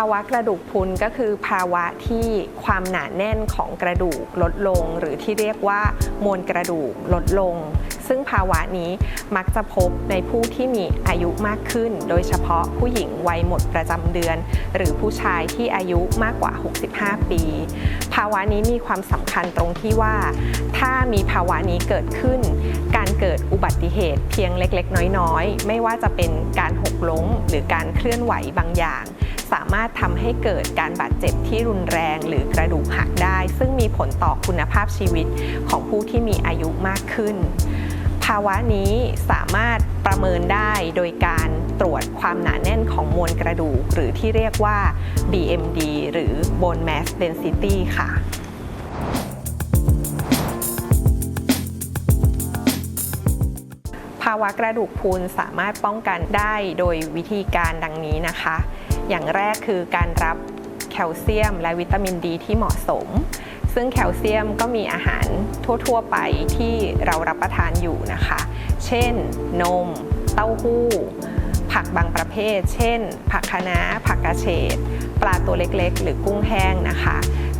าวะกระดูกพุนก็คือภาวะที่ความหนาแน่นของกระดูกลดลง หรือที่เรียกว่ามวลกระดูกลดลง ซึ่งภาวะนี้มักจะพบในผู้ที่มีอายุมากขึ้น โดยเฉพาะผู้หญิงวัยหมดประจำเดือน หรือผู้ชายที่อายุมากกว่า 65 ปี ภาวะนี้มีความสำคัญตรงที่ว่า ถ้ามีภาวะนี้เกิดขึ้น การเกิดอุบัติเหตุเพียงเล็ก ๆ น้อย ๆ ไม่ว่าจะเป็นการหกล้มหรือการเคลื่อนไหวบางอย่าง สามารถทำให้เกิดการบาดเจ็บที่รุนแรงหรือกระดูกหักได้ ซึ่งมีผลต่อคุณภาพชีวิตของผู้ที่มีอายุมากขึ้น ภาวะนี้สามารถประเมินได้โดยการตรวจความหนาแน่นของมวลกระดูก หรือที่เรียกว่า BMD หรือ Bone Mass Density ค่ะภาวะกระดูกพรุนสามารถป้องกันได้โดยวิธีการดังนี้นะคะ อย่างแรกคือการรับแคลเซียมและวิตามินดีที่เหมาะสม ซึ่งแคลเซียมก็มีอาหารทั่ว ๆ ไปที่เรารับประทานอยู่นะคะ เช่น นม เต้าหู้ ผักบางประเภท เช่น ผักคะน้า ผักกระเฉด ปลาตัวเล็กๆ หรือกุ้งแห้งนะคะ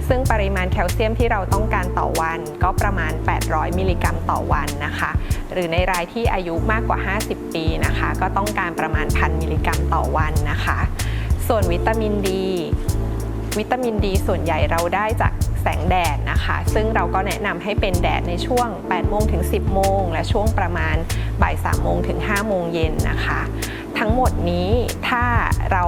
ซึ่งปริมาณแคลเซียมที่เราต้องการต่อวันก็ประมาณ 800 มิลลิกรัมต่อวันนะคะ หรือในรายที่อายุมากกว่า 50 ปีนะคะ ก็ต้องการประมาณ 1,000 มิลลิกรัมต่อวันนะคะ ส่วนวิตามินดีวิตามินดีส่วนใหญ่เราได้จากแสงแดดนะคะ ซึ่งเราก็แนะนำให้เป็นแดดในช่วง 8 โมงถึง 10 โมง และช่วงประมาณบ่าย 3 โมงถึง 5 โมงเย็นนะคะ ทั้งหมดนี้ถ้าเรา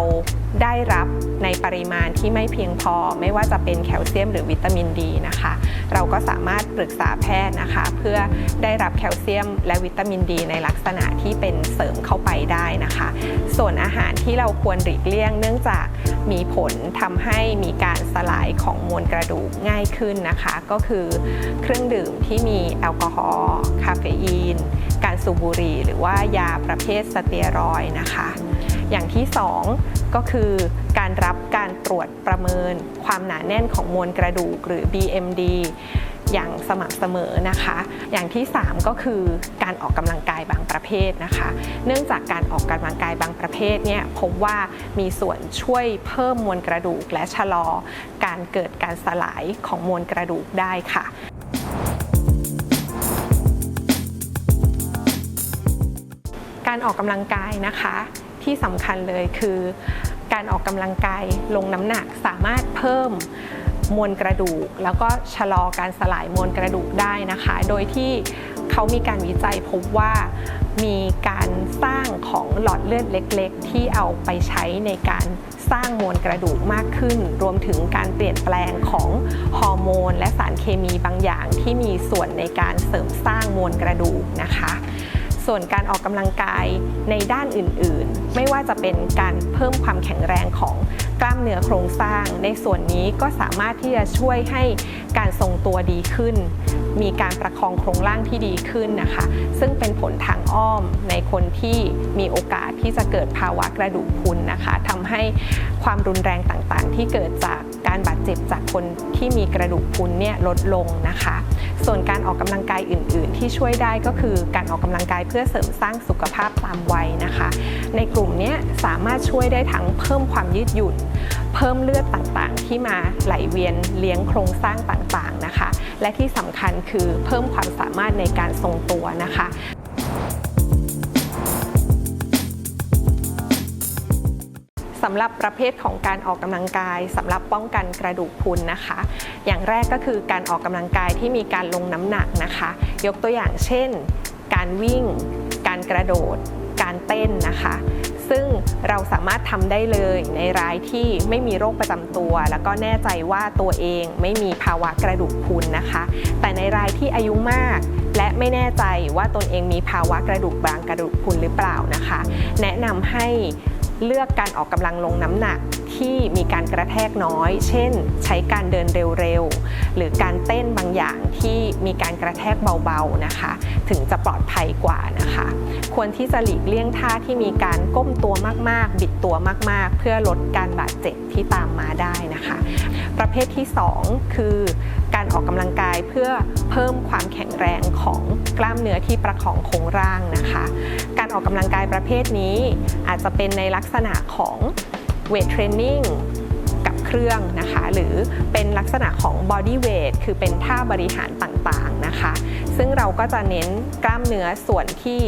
ได้รับในปริมาณที่ไม่เพียงพอ ไม่ว่าจะเป็นแคลเซียมหรือวิตามินดีนะคะ เราก็สามารถปรึกษาแพทย์นะคะ เพื่อได้รับแคลเซียมและวิตามินดีในลักษณะที่เป็นเสริมเข้าไปได้นะคะ ส่วนอาหารที่เราควรหลีกเลี่ยง เนื่องจากมีผลทำให้มีการสลายของมวลกระดูกง่ายขึ้นนะคะ ก็คือเครื่องดื่มที่มีแอลกอฮอล์คาเฟอีนก สูบบุหรี่หรือว่ายาประเภทสเตียรอยนะคะ อย่างที่ 2 ก็คือการรับการตรวจประเมินความหนาแน่นของมวลกระดูกหรือ BMD อย่างสม่ำเสมอนะคะ อย่างที่ 3 ก็คือการออกกำลังกายบางประเภทนะคะ เนื่องจากการออกกำลังกายบางประเภทเนี่ยพบว่ามีส่วนช่วยเพิ่มมวลกระดูกและชะลอ การเกิดการสลายของมวลกระดูกได้ค่ะ การออกกำลังกายนะคะ ที่สำคัญเลยคือการออกกำลังกายลงน้ำหนักสามารถเพิ่มมวลกระดูก แล้วก็ชะลอการสลายมวลกระดูกได้นะคะ โดยที่เขามีการวิจัยพบว่ามีการสร้างของหลอดเลือดเล็ก ๆ ที่เอาไปใช้ในการสร้างมวลกระดูกมากขึ้น รวมถึงการเปลี่ยนแปลงของฮอร์โมน และสารเคมีบางอย่างที่มีส่วนในการเสริมสร้างมวลกระดูกนะคะ ส่วนการออกกำลังกายในด้านอื่นๆ ไม่ว่าจะเป็นการเพิ่มความแข็งแรงของกล้ามเนื้อโครงสร้าง ในส่วนนี้ก็สามารถที่จะช่วยให้การทรงตัวดีขึ้น มีการประคองโครงร่างที่ดีขึ้นนะคะ ซึ่งเป็นผลทางอ้อมในคนที่มีโอกาสที่จะเกิดภาวะกระดูกพรุนนะคะทำให้ความรุนแรงต่างๆ ที่เกิดจากการบาดเจ็บจากคนที่มีกระดูกพรุนเนี่ยลดลงนะคะ ส่วนการออกกำลังกายอื่น ๆ ที่ช่วยได้ก็คือการออกกำลังกายเพื่อเสริมสร้างสุขภาพตามวัยนะคะ ในกลุ่มนี้สามารถช่วยได้ทั้งเพิ่มความยืดหยุ่น เพิ่มเลือดต่างๆ ที่มาไหลเวียนเลี้ยงโครงสร้างต่างๆนะคะ และที่สำคัญคือเพิ่มความสามารถในการทรงตัวนะคะ สำหรับประเภทของการออกกำลังกายสำหรับป้องกันกระดูกพรุนนะคะ อย่างแรกก็คือการออกกำลังกายที่มีการลงน้ำหนักนะคะ ยกตัวอย่างเช่น การวิ่ง การกระโดด การเต้นนะคะ ซึ่งเราสามารถทำได้เลยในรายที่ไม่มีโรคประจำตัว แล้วก็แน่ใจว่าตัวเองไม่มีภาวะกระดูกพรุนนะคะ แต่ในรายที่อายุมากและไม่แน่ใจว่าตนเองมีภาวะกระดูกบางกระดูกพรุนหรือเปล่านะคะ แนะนำให้ เลือกการออกกำลังลงน้ำหนักที่มีการกระแทกน้อย เช่น ใช้การเดินเร็วๆ หรือการเต้นบางอย่างที่มีการกระแทกเบาๆนะคะ ถึงจะปลอดภัยกว่านะคะ ควรที่จะหลีกเลี่ยงท่าที่มีการก้มตัวมากๆ บิดตัวมากๆ เพื่อลดการบาดเจ็บที่ตามมาได้นะคะ ประเภทที่ 2 คือ การออกกำลังกายเพื่อเพิ่มความแข็งแรงของกล้ามเนื้อที่ประคองโครงร่างนะคะ การออกกำลังกายประเภทนี้ อาจจะเป็นในลักษณะของเวทเทรนนิ่งกับเครื่องนะคะ หรือเป็นลักษณะของ body weight คือเป็นท่าบริหารต่างๆนะคะ ซึ่งเราก็จะเน้นกล้ามเนื้อส่วนที่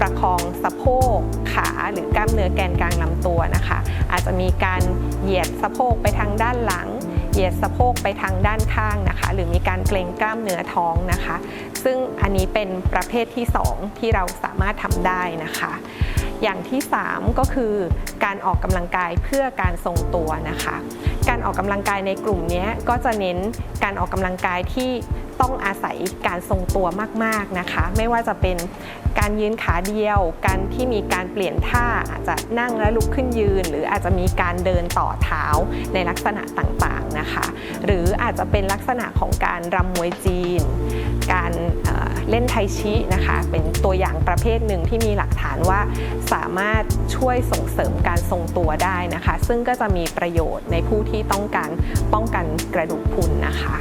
ประคองสะโพกขาหรือกล้ามเนื้อแกนกลางลำตัวนะคะ อาจจะมีการเหยียดสะโพกไปทางด้านหลัง เหยียดสะโพกไปทางด้านข้างนะคะ หรือมีการเกร็งกล้ามเนื้อท้องนะคะ ซึ่งอันนี้เป็นประเภทที่ 2 ที่เราสามารถทำได้นะคะอย่างที่ 3 ก็คือการออกกำลังกายเพื่อการทรงตัวนะคะ การออกกำลังกายในกลุ่มนี้ก็จะเน้นการออกกำลังกายที่ต้องอาศัยการทรงตัวมากๆนะคะ ไม่ว่าจะเป็น การยืนขาเดียว การที่มีการเปลี่ยนท่าอาจจะนั่งและลุกขึ้นยืน หรืออาจจะมีการเดินต่อเท้าในลักษณะต่างๆนะคะ หรืออาจจะเป็นลักษณะของการรำมวยจีน การเล่นไทชินะคะ เป็นตัวอย่างประเภทหนึ่งที่มีหลักฐานว่าสามารถช่วยส่งเสริมการทรงตัวได้นะคะ ซึ่งก็จะมีประโยชน์ในผู้ที่ต้องการป้องกันกระดูกพุนนะคะ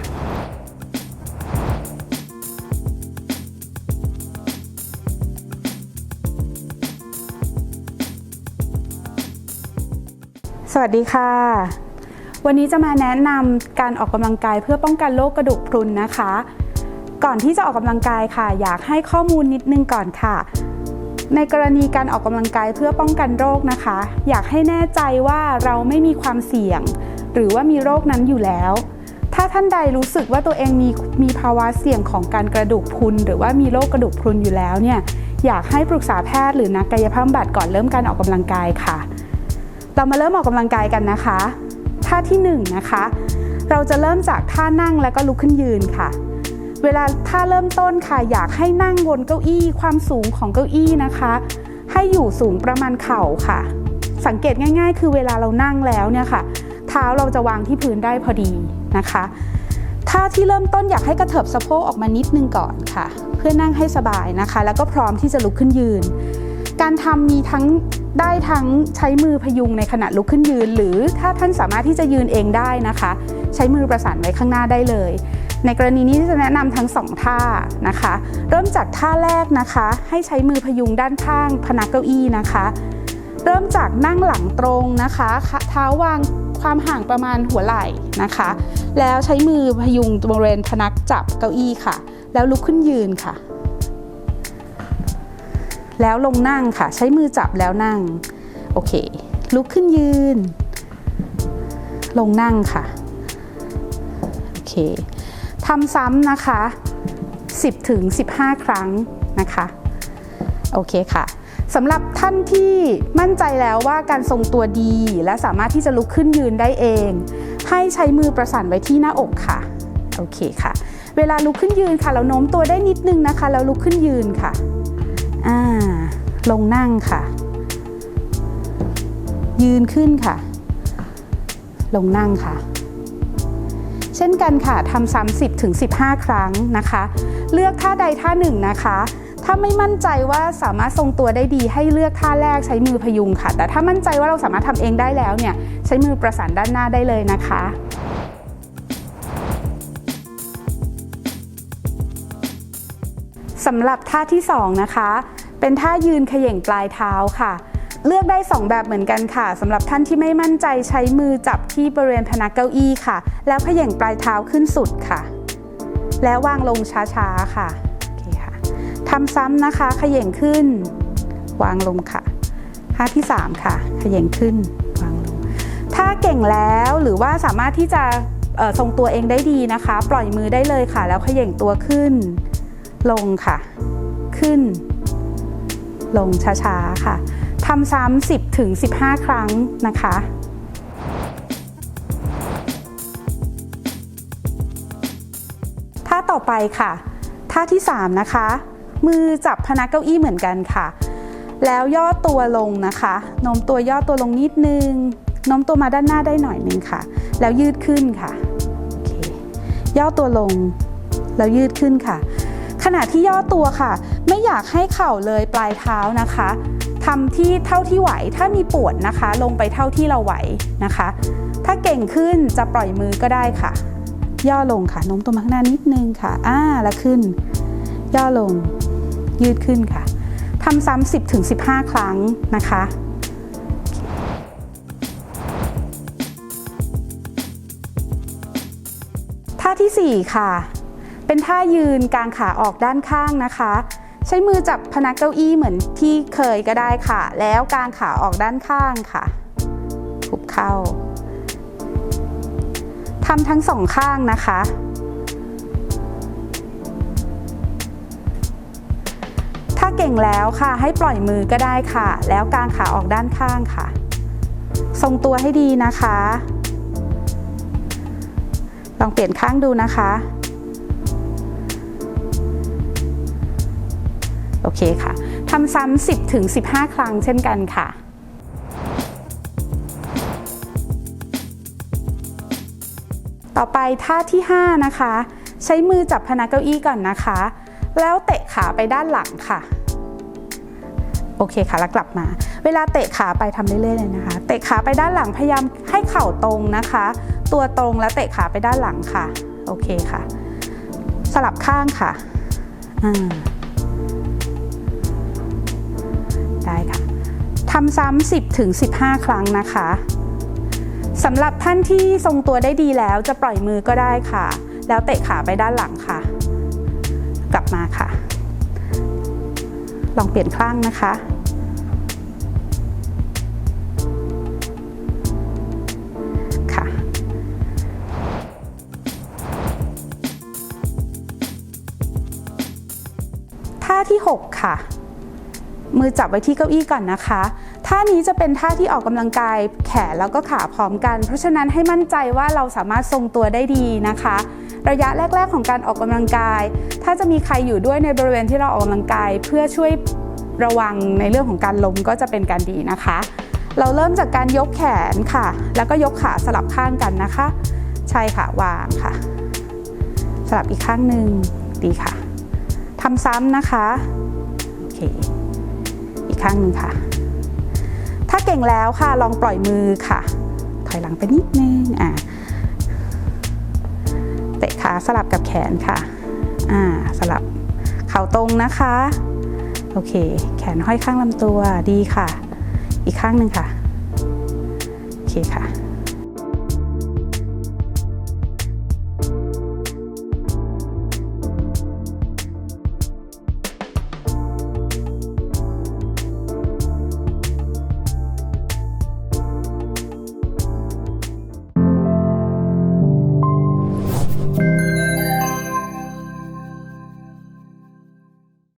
สวัสดีค่ะ วันนี้จะมาแนะนำการออกกำลังกายเพื่อป้องกันโรคกระดูกพรุนนะคะ ก่อนที่จะออกกำลังกายค่ะ อยากให้ข้อมูลนิดนึงก่อนค่ะ ในกรณีการออกกำลังกายเพื่อป้องกันโรคนะคะ อยากให้แน่ใจว่าเราไม่มีความเสี่ยง หรือว่ามีโรคนั้นอยู่แล้ว ถ้าท่านใดรู้สึกว่าตัวเองมีมีภาวะเสี่ยงของการกระดูกพรุนหรือว่ามีโรคกระดูกพรุนอยู่แล้วเนี่ยอยากให้ปรึกษาแพทย์หรือนักกายภาพบำบัดก่อนเริ่มการออกกำลังกายค่ะ เรามาเริ่มออกกำลังกายกันนะคะ ท่าที่1นงนะคะ เราจะเริ่มจากท่านั่งแล้วก็ลุกขึ้นยืนค่ะ เวลาท่าเริ่มต้นค่ะ อยากให้นั่งบนเก้าอี้ความสูงของเก้าอี้นะคะ ให้อยู่สูงประมาณเข่าค่ะ สังเกตง่าย ๆ คือเวลาเรานั่งแล้วเนี่ยค่ะ เท้าเราจะวางที่พื้นได้พอดีนะคะท่าที่เริ่มต้นอยากให้กระเถิบสะโพกออกมานิดนึงก่อนค่ะ เพื่อนั่งให้สบายนะคะ แล้วก็พร้อมที่จะลุกขึ้นยืน การทำมีทั้ง ได้ทั้งใช้มือพยุงในขณะลุกขึ้นยืน หรือถ้าท่านสามารถที่จะยืนเองได้นะคะ ใช้มือประสานไว้ข้างหน้าได้เลย ในกรณีนี้จะแนะนำทั้งสองท่านะคะ เริ่มจากท่าแรกนะคะ ให้ใช้มือพยุงด้านข้างพนักเก้าอี้นะคะ เริ่มจากนั่งหลังตรงนะคะเท้าวางความห่างประมาณหัวไหล่นะคะ แล้วใช้มือพยุงบริเวณพนักจับเก้าอี้ค่ะ แล้วลุกขึ้นยืนค่ะ แล้วลงนั่งค่ะ ใช้มือจับแล้วนั่ง โอเค ลุกขึ้นยืน ลงนั่งค่ะ โอเคทำซ้ำนะคะ 10ถึง15 ครั้งนะคะ โอเคค่ะสำหรับท่านที่มั่นใจแล้วว่าการทรงตัวดี และสามารถที่จะลุกขึ้นยืนได้เอง ให้ใช้มือประสานไว้ที่หน้าอกค่ะ โอเคค่ะ เวลาลุกขึ้นยืนค่ะ เราโน้มตัวได้นิดนึงนะคะ แล้วลุกขึ้นยืนค่ะ อ่า ลงนั่งค่ะ ยืนขึ้นค่ะ ลงนั่งค่ะ เช่นกันค่ะทำซ้ำ10ถึง15 ครั้งนะคะ เลือกท่าใดท่าหนึ่งนะคะถ้าไม่มั่นใจว่าสามารถทรงตัวได้ดีให้เลือกท่าแรกใช้มือพยุงค่ะ แต่ถ้ามั่นใจว่าเราสามารถทำเองได้แล้วเนี่ย ใช้มือประสานด้านหน้าได้เลยนะคะ สำหรับท่าที่ 2 นะคะ เป็นท่ายืนเขย่งปลายเท้าค่ะ เลือกได้ 2 แบบเหมือนกันค่ะสำหรับท่านที่ไม่มั่นใจใช้มือจับที่บริเวณพนักเก้าอี้ค่ะ แล้วเขย่งปลายเท้าขึ้นสุดค่ะ แล้ววางลงช้าๆค่ะโอเคค่ะทำซ้ำนะคะเขย่งขึ้น วางลงค่ะท่าที่ 3 ค่ะเขย่งขึ้นวางลงถ้าเก่งแล้วหรือว่าสามารถที่จะเอ่อทรงตัวเองได้ดีนะคะ ปล่อยมือได้เลยค่ะ แล้วเขย่งตัวขึ้น ลงค่ะ ขึ้น ลงช้าๆค่ะทำซ้ำ10ถึง15 ครั้งนะคะท่าต่อไปค่ะท่าที่ 3 นะคะ มือจับพนักเก้าอี้เหมือนกันค่ะ แล้วย่อตัวลงนะคะโน้มตัวย่อตัวลงนิดนึงโน้มตัวมาด้านหน้าได้หน่อยนึงค่ะ แล้วยืดขึ้นค่ะย่อตัวลง แล้วยืดขึ้นค่ะ ขณะที่ย่อตัวค่ะ ไม่อยากให้เข่าเลยปลายเท้านะคะทำที่เท่าที่ไหวถ้ามีปวดนะคะ ลงไปเท่าที่เราไหวนะคะ ถ้าเก่งขึ้นจะปล่อยมือก็ได้ค่ะ ย่อลงค่ะโน้มตัวมาข้างหน้านิดนึงค่ะอ่าแล้วขึ้น ย่อลง ยืดขึ้นค่ะทำซ้ำ10ถึง15 ครั้งนะคะท่าที่ 4 ค่ะ เป็นท่ายืนกางขาออกด้านข้างนะคะ ใช้มือจับพนักเก้าอี้เหมือนที่เคยก็ได้ค่ะ แล้วกางขาออกด้านข้างค่ะทุบเข้าทำทั้งสองข้างนะคะถ้าเก่งแล้วค่ะให้ปล่อยมือก็ได้ค่ะ แล้วกางขาออกด้านข้างค่ะ ทรงตัวให้ดีนะคะ ลองเปลี่ยนข้างดูนะคะ เคค่ะทำซ้ำ10ถึง15 ครั้งเช่นกันค่ะต่อไปท่าที่ 5 นะคะ ใช้มือจับพนักเก้าอี้ก่อนนะคะ แล้วเตะขาไปด้านหลังค่ะ โอเคค่ะแล้วกลับมา เวลาเตะขาไปทำเรื่อยๆเลยนะคะ เตะขาไปด้านหลังพยายามให้เข่าตรงนะคะ ตัวตรงแล้วเตะขาไปด้านหลังค่ะ โอเคค่ะ สลับข้างค่ะอ่า ได้ค่ะทำซ้ำ10ถึง15 ครั้งนะคะสำหรับท่านที่ทรงตัวได้ดีแล้วจะปล่อยมือก็ได้ค่ะ แล้วเตะขาไปด้านหลังค่ะ กลับมาค่ะ ลองเปลี่ยนข้างนะคะค่ะท่าที่ 6 ค่ะ มือจับไว้ที่เก้าอี้ก่อนนะคะ ท่านี้จะเป็นท่าที่ออกกำลังกายแขนแล้วก็ขาพร้อมกัน เพราะฉะนั้นให้มั่นใจว่าเราสามารถทรงตัวได้ดีนะคะ ระยะแรก ๆ ของการออกกำลังกาย ถ้าจะมีใครอยู่ด้วยในบริเวณที่เราออกกำลังกาย เพื่อช่วยระวังในเรื่องของการล้มก็จะเป็นการดีนะคะ เราเริ่มจากการยกแขนค่ะ แล้วก็ยกขาสลับข้างกันนะคะ ใช่ค่ะวางค่ะ สลับอีกข้างหนึ่งดีค่ะทำซ้ำนะคะโอเค อีกข้างหนึ่งค่ะ ถ้าเก่งแล้วค่ะลองปล่อยมือค่ะ ถอยหลังไปนิดนึงอ่าเตะขาสลับกับแขนค่ะอ่าสลับเข่าตรงนะคะ โอเค แขนห้อยข้างลำตัวดีค่ะ อีกข้างหนึ่งค่ะ โอเคค่ะ